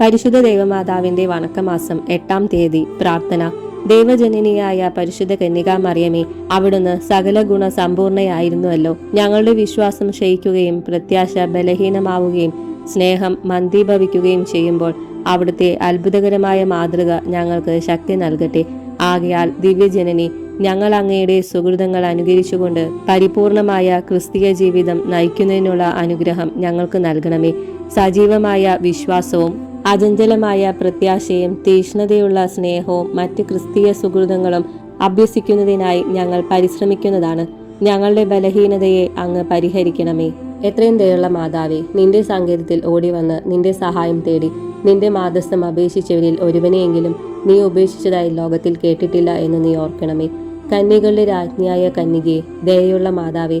പരിശുദ്ധ ദേവമാതാവിന്റെ വണക്കമാസം എട്ടാം തീയതി പ്രാർത്ഥന. ദൈവജനനിയായ പരിശുദ്ധ കന്യകാമറിയമേ അവിടുന്ന് സകല ഗുണ സമ്പൂർണയായിരുന്നുവല്ലോ. ഞങ്ങളുടെ വിശ്വാസം ക്ഷയിക്കുകയും പ്രത്യാശ ബലഹീനമാവുകയും സ്നേഹം മന്ദീഭവിക്കുകയും ചെയ്യുമ്പോൾ അവിടുത്തെ അത്ഭുതകരമായ മാതൃക ഞങ്ങൾക്ക് ശക്തി നൽകട്ടെ. ആകയാൽ ദിവ്യജനനി ഞങ്ങൾ അങ്ങയുടെ സുഹൃതങ്ങൾ അനുകരിച്ചുകൊണ്ട് പരിപൂർണമായ ക്രിസ്തീയ ജീവിതം നയിക്കുന്നതിനുള്ള അനുഗ്രഹം ഞങ്ങൾക്ക് നൽകണമേ. സജീവമായ വിശ്വാസവും അചഞ്ചലമായ പ്രത്യാശയും തീഷ്ണതയുള്ള സ്നേഹവും മറ്റ് ക്രിസ്തീയ സുഹൃതങ്ങളും അഭ്യസിക്കുന്നതിനായി ഞങ്ങൾ പരിശ്രമിക്കുന്നതാണ്. ഞങ്ങളുടെ ബലഹീനതയെ അങ്ങ് പരിഹരിക്കണമേ. എത്രയും ദയുള്ള മാതാവേ നിന്റെ സങ്കേതത്തിൽ ഓടി വന്ന് നിന്റെ സഹായം തേടി നിന്റെ മാതസ്ഥം അപേക്ഷിച്ചവരിൽ ഒരുവനെയെങ്കിലും നീ ഉപേക്ഷിച്ചതായി ലോകത്തിൽ കേട്ടിട്ടില്ല എന്ന് നീ ഓർക്കണമേ. കന്യകളുടെ രാജ്ഞിയായ കന്യകയെ ദയയുള്ള മാതാവേ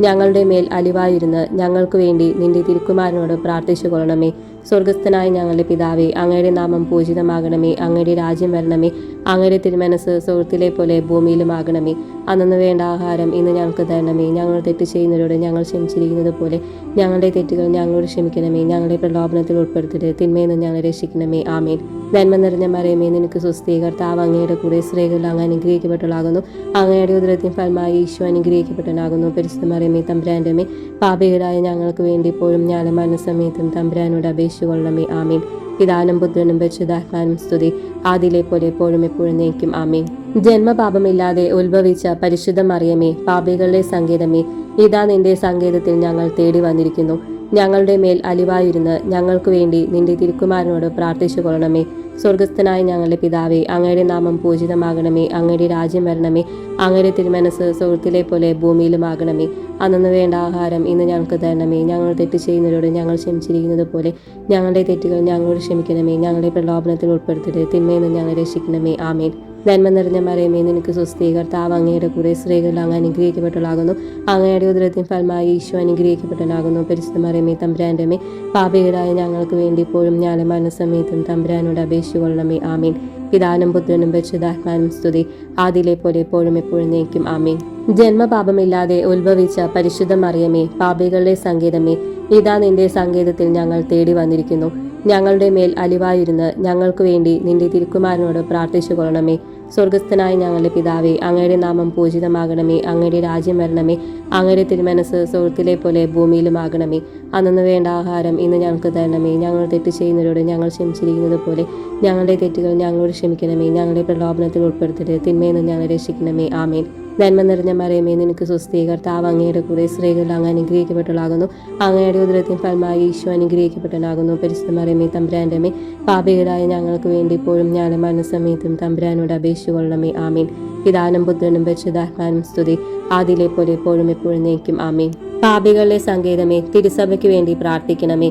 ഞങ്ങളുടെ മേൽ അലിവായിരുന്ന് ഞങ്ങൾക്ക് വേണ്ടി നിന്റെ തിരുക്കുമാരനോട് പ്രാർത്ഥിച്ചു കൊള്ളണമേ സ്വർഗസ്ഥനായ ഞങ്ങളുടെ പിതാവേ അങ്ങയുടെ നാമം പൂജിതമാകണമേ അങ്ങയുടെ രാജ്യം വരണമേ അങ്ങയുടെ തിരുമനസ് സുഹൃത്തിലെ പോലെ ഭൂമിയിലുമാകണമേ. അന്നു വേണ്ട ആഹാരം ഇന്ന് ഞങ്ങൾക്ക് തരണമേ. ഞങ്ങൾ തെറ്റ് ചെയ്യുന്നവരോട് ഞങ്ങൾ ക്ഷമിച്ചിരിക്കുന്നത് പോലെ ഞങ്ങളുടെ തെറ്റുകൾ ഞങ്ങളോട് ക്ഷമിക്കണമേ. ഞങ്ങളുടെ പ്രലോഭനത്തിൽ ഉൾപ്പെടുത്തരുത്. തിന്മയെന്ന് ഞങ്ങൾ രക്ഷിക്കണമേ. ആമേൻ. നന്മ നിറഞ്ഞ മറിയമേ നിനക്ക് സ്വസ്ഥീകർത്താവ് അങ്ങയുടെ കൂടെ സ്ത്രീകൾ അങ്ങ് അനുഗ്രഹിക്കപ്പെട്ടവളാകുന്നു. അങ്ങയുടെ ഉദരത്തിൻ ഫലമായി ഈശോ അനുഗ്രഹിക്കപ്പെട്ടവനാകുന്നു. പരിശുദ്ധ മറിയമേ തമ്പുരാന്റെ പാപികളായ ഞങ്ങൾക്ക് വേണ്ടി ഇപ്പോഴും ഞാനും മരണസമയത്തും തമ്പുരാനോട് അപേക്ഷിച്ചുകൊള്ളണമേ. ആമീൻ. പിതാനും പുത്രനും പരിശുദ്ധാത്മാനും സ്തുതി. ആദിലെ പോലെ എപ്പോഴും എപ്പോഴും നയിക്കും ആമേ ജന്മപാപമില്ലാതെ ഉത്ഭവിച്ച പരിശുദ്ധ മറിയമേ പാപികളുടെ സങ്കേതമേ ഇതാ നിന്റെ സങ്കേതത്തിൽ ഞങ്ങൾ തേടി വന്നിരിക്കുന്നു. ഞങ്ങളുടെ മേൽ അലിവായിരുന്ന് ഞങ്ങൾക്ക് വേണ്ടി നിന്റെ തിരുക്കുമാരനോട് പ്രാർത്ഥിച്ചു കൊള്ളണമേ സ്വർഗസ്ഥനായ ഞങ്ങളുടെ പിതാവേ അങ്ങയുടെ നാമം പൂജിതമാകണമേ അങ്ങയുടെ രാജ്യം വരണമേ അങ്ങയുടെ തിരുമനസ് സുഹൃത്തിലെ പോലെ ഭൂമിയിലുമാകണമേ. അന്നു വേണ്ട ആഹാരം ഇന്ന് ഞങ്ങൾക്ക് തരണമേ. ഞങ്ങൾ തെറ്റ് ചെയ്യുന്നവരോട് ഞങ്ങൾ ക്ഷമിച്ചിരിക്കുന്നത് പോലെ ഞങ്ങളുടെ തെറ്റുകൾ ഞങ്ങളോട് ക്ഷമിക്കണമേ. ഞങ്ങളുടെ പ്രലോഭനത്തിൽ ഉൾപ്പെടുത്തരുത്. തിന്മയിൽ നിന്ന് ഞങ്ങളെ രക്ഷിക്കണമേ. ആമേൻ. നന്മ നിറഞ്ഞ മറിയമേ നിനക്ക് സ്വസ്ഥീകർത്താവ് അങ്ങയുടെ കൂടെ സ്ത്രീകളിൽ അങ്ങ് അനുഗ്രഹിക്കപ്പെട്ടവളാകുന്നു. അങ്ങയുടെ ഉദരത്തിൻ ഫലമായി ഈശോ അനുഗ്രഹിക്കപ്പെട്ടവനാകുന്നു പരിശുദ്ധ മറിയമേ തമ്പുരാന്റെ മേ പാപികളായ ഞങ്ങൾക്ക് വേണ്ടി ഇപ്പോഴും ഞാൻ മനസ്സമയത്തും തമ്പുരാനോട് അപേക്ഷിച്ചുകൊള്ളണമേ. ആമീൻ. പിതാനും പുത്രനും പരിശുദ്ധാത്മാനും സ്തുതി. ആദിലെ പോലെ എപ്പോഴും എപ്പോഴും നയിക്കും. ആമീൻ. ജന്മപാപമില്ലാതെ ഉത്ഭവിച്ച പരിശുദ്ധ മറിയമേ പാപികളുടെ സങ്കേതമേ ഇതാ നിന്റെ സങ്കേതത്തിൽ ഞങ്ങൾ തേടി വന്നിരിക്കുന്നു. ഞങ്ങളുടെ മേൽ അലിവായിരുന്ന് ഞങ്ങൾക്ക് വേണ്ടി നിന്റെ തിരുക്കുമാരനോട് പ്രാർത്ഥിച്ചു കൊള്ളണമേ സ്വർഗസ്ഥനായ ഞങ്ങളുടെ പിതാവേ അങ്ങയുടെ നാമം പൂജിതമാകണമേ അങ്ങയുടെ രാജ്യം വരണമേ അങ്ങയുടെ തിരുമനസ് സുഹൃത്തിലെ പോലെ ഭൂമിയിലുമാകണമേ. അന്നു വേണ്ട ആഹാരം ഇന്ന് ഞങ്ങൾക്ക് തരണമേ. ഞങ്ങൾ തെറ്റ് ചെയ്യുന്നവരോട് ഞങ്ങൾ ക്ഷമിച്ചിരിക്കുന്നത് പോലെ ഞങ്ങളുടെ തെറ്റുകൾ ഞങ്ങളോട് ക്ഷമിക്കണമേ. ഞങ്ങളുടെ പ്രലോഭനത്തിൽ ഉൾപ്പെടുത്തരുത്. തിന്മയിൽ നിന്ന് ഞങ്ങളെ രക്ഷിക്കണമേ. ആമേൻ. നന്മ നിറഞ്ഞ മറിയമേ നിനക്ക് സ്വസ്ഥീകർത്താവ് അങ്ങയുടെ കൂടെ സ്ത്രീകളിൽ അങ്ങ് അനുഗ്രഹിക്കപ്പെട്ടതാകുന്നു അങ്ങയുടെ ഉദരത്തിൻ ഫലമായി ഈശോ അനുഗ്രഹിക്കപ്പെട്ടനാകുന്നു പരിശുദ്ധ മറിയമേ തമ്പുരാന്റെ മേ പാപികളായ ഞങ്ങൾക്ക് വേണ്ടി ഇപ്പോഴും ഞാൻ മനസ്സമയത്തും തമ്പുരാനോട് അപേക്ഷിച്ചുകൊള്ളണമേ ആമീൻ. പിതാനും പുത്രനും പരിശുദ്ധാത്മാനും സ്തുതി. ആദിലെ പോലെ എപ്പോഴും എപ്പോഴും നയിക്കും ആമീൻ. പാപികളുടെ സങ്കേതമേ തിരുസഭയ്ക്ക് വേണ്ടി പ്രാർത്ഥിക്കണമേ.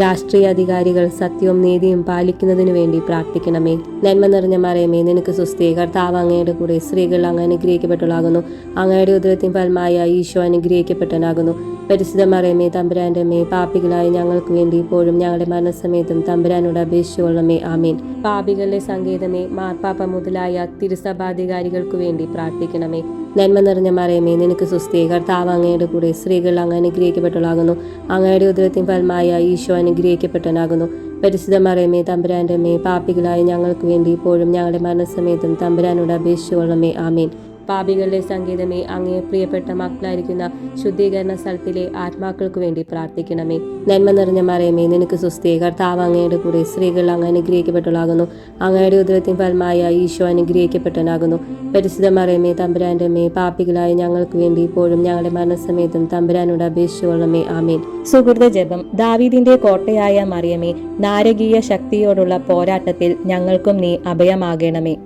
രാഷ്ട്രീയ അധികാരികൾ സത്യവും നീതിയും പാലിക്കുന്നതിനു വേണ്ടി പ്രാർത്ഥിക്കണമേ. നന്മ നിറഞ്ഞ മറിയമേ നിനക്ക് സുസ്ഥീ കർത്താവ് അങ്ങയുടെ കൂടെ സ്ത്രീകൾ അങ്ങ് അനുഗ്രഹിക്കപ്പെട്ടുള്ളാകുന്നു അങ്ങയുടെ ഉദരത്തിൻ ഫലമായ ഈശോ അനുഗ്രഹിക്കപ്പെട്ടനാകുന്നു പരിശുദ്ധ മറിയമേ തമ്പുരാന്റെ മേ പാപികളായ ഞങ്ങൾക്ക് വേണ്ടി ഇപ്പോഴും ഞങ്ങളുടെ മരണസമയത്തും തമ്പുരാനോട് അപേക്ഷിച്ചുകൊള്ളമേ ആമീൻ. പാപികളുടെ സങ്കേതമേ മാർപ്പാപ്പ മുതലായ തിരുസഭാധികാരികൾക്കു വേണ്ടി പ്രാർത്ഥിക്കണമേ. നന്മ നിറഞ്ഞ മറിയമേ നിനക്ക് സുസ്ഥീ കർത്താവ് അങ്ങയുടെ കൂടെ സ്ത്രീകൾ അങ്ങ് അനുഗ്രഹിക്കപ്പെട്ടുള്ളാകുന്നു അങ്ങയുടെ ഉദരത്തിൻ ഫലമായ ഈശോ അനുഗ്രഹിക്കപ്പെട്ടവനാകുന്നു. പരിശുദ്ധ മറിയമേ തമ്പുരാന്റെ മേ പാപികളായ ഞങ്ങൾക്ക് വേണ്ടി ഇപ്പോഴും ഞങ്ങളുടെ മരണസമയത്തും തമ്പുരാനോട് അപേക്ഷിച്ചുകൊള്ളമേ ആമീൻ. പാപികളുടെ സംഗീതമേ അങ്ങേ പ്രിയപ്പെട്ട മക്കളായിരിക്കുന്ന ശുദ്ധീകരണ സ്ഥലത്തിലെ ആത്മാക്കൾക്ക് വേണ്ടി പ്രാർത്ഥിക്കണമേ. നന്മ നിറഞ്ഞ മറിയമേ നിനക്ക് സുസ്ഥിയെ കർത്താവ് അങ്ങയുടെ കൂടെ സ്ത്രീകൾ അങ്ങ് അനുഗ്രഹിക്കപ്പെട്ടവളാകുന്നു. അങ്ങയുടെ ഉദരത്തിൻ ഫലമായ ഈശോ അനുഗ്രഹിക്കപ്പെട്ടനാകുന്നു പരിശുദ്ധ മറിയമേ തമ്പുരാന്റെ മേ പാപികളായ ഞങ്ങൾക്ക് വേണ്ടി ഇപ്പോഴും ഞങ്ങളുടെ മരണസമയത്തും തമ്പുരാനോട് അപേക്ഷിച്ചുകൊള്ളമേ ആമേൻ. സുഹൃത ജപം ദാവീദിന്റെ കോട്ടയായ മറിയമേ നാരകീയ ശക്തിയോടുള്ള പോരാട്ടത്തിൽ ഞങ്ങൾക്കും നീ അഭയമാകണമേ.